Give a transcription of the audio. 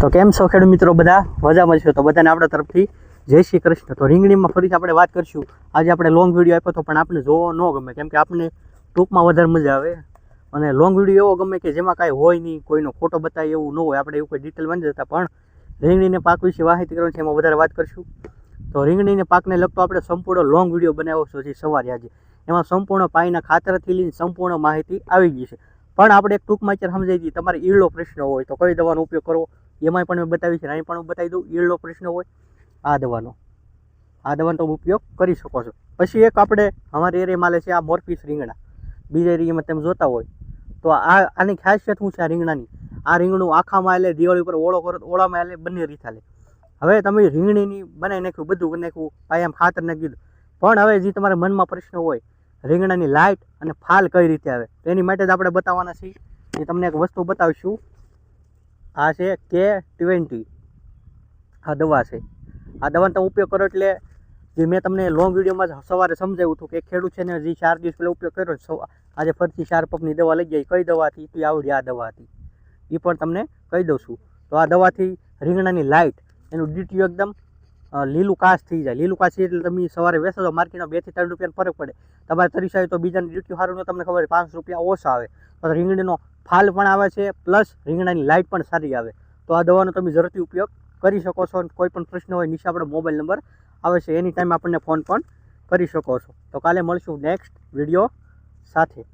તો કેમ છો ખેડૂત મિત્રો બધા? મજામાં છો? તો બધાને આપણા તરફથી જય શ્રી કૃષ્ણ. તો રીંગણીમાં ફરીથી આપણે વાત કરીશું. આજે આપણે લોંગ વીડિયો આપ્યો હતો, પણ આપણે જોવો ન ગમે, કેમ કે આપણને ટૂંકમાં વધારે મજા આવે. અને લોંગ વીડિયો એવો ગમે કે જેમાં કાંઈ હોય નહીં, કોઈનો ખોટો બતાવે એવું ન હોય, આપણે એવું કોઈ ડિટેલ બની જતા. પણ રીંગણીને પાક વિશે માહિતી કરવાની છે, એમાં વધારે વાત કરીશું. તો રીંગણીને પાકને લગતો આપણે સંપૂર્ણ લોંગ વીડિયો બનાવ્યો છે સવારે આજે. એમાં સંપૂર્ણ પાણીના ખાતરથી લઈને સંપૂર્ણ માહિતી આવી ગઈ છે. પણ આપણે એક ટૂંકમાં અત્યારે સમજાઈ દઈએ તમારે ઈળનો પ્રશ્ન હોય તો કઈ દવાનો ઉપયોગ કરવો? એમાંય પણ મેં બતાવી છે અહીં પણ હું બતાવી દઉં ઈળનો પ્રશ્ન હોય, આ દવાનો. આ દવાનો તમે ઉપયોગ કરી શકો છો. પછી એક આપણે, અમારી એરિયામાં લે છે આ મોરપીસ રીંગણા. બીજા એરિયામાં તમે જોતા હોય, તો આ, આની ખાસિયત શું છે આ રીંગણાની? આ રીંગણું આખામાં એટલે દિવાળી ઉપર ઓળો કરો ઓળામાં એટલે બંને રીત હાલે હવે તમે રીંગણીની બનાવી નાખ્યું, બધું નાખ્યું નાખ્યું એમ ખાતર નાખી દીધું. પણ હવે જે તમારા મનમાં પ્રશ્ન હોય રીંગણાની લાઇટ અને ફાલ કઈ રીતે આવે? એની માટે જ આપણે બતાવવાના છીએ. એ તમને એક વસ્તુ બતાવીશું. આ છે કે ટ્વેન્ટી આ દવા છે. આ દવાનો તમે ઉપયોગ કરો એટલે જે મેં તમને લોંગ વિડીયોમાં સવારે સમજાવ્યું હતું કે ખેડૂત છે ને જે ચાર દિવસ પહેલાં ઉપયોગ કર્યો આજે ફરીથી ચાર પગની દવા લઈ ગઈ કઈ દવા હતી તો આવડી આ દવા હતી એ પણ તમને કહી દઉં છું. તો આ દવાથી રીંગણાની લાઇટ એનું ડીટીયુ એકદમ લીલું કાશ થઈ જાય. લીલું કાચ એટલે તમે સવારે વેચો તો માર્કેટમાં બેથી ત્રણ રૂપિયાનો ફરક પડે. તમારે ત્રીસ તો બીજાની ડ્યુટી સારું તમને ખબર પાંચ રૂપિયા ઓછા આવે. તો રીંગણીનો ફાલ પણ આવે છે પ્લસ રીંગણાની લાઇટ પણ સારી આવે. તો આ દવાનો તમે ઝડપથી ઉપયોગ કરી શકો છો અને કોઈ પણ પ્રશ્ન હોય, નીચે આપણો મોબાઈલ નંબર આવે છે. એની ટાઈમ આપણને ફોન પણ કરી શકો છો. તો કાલે મળશું નેક્સ્ટ વીડિયો સાથે.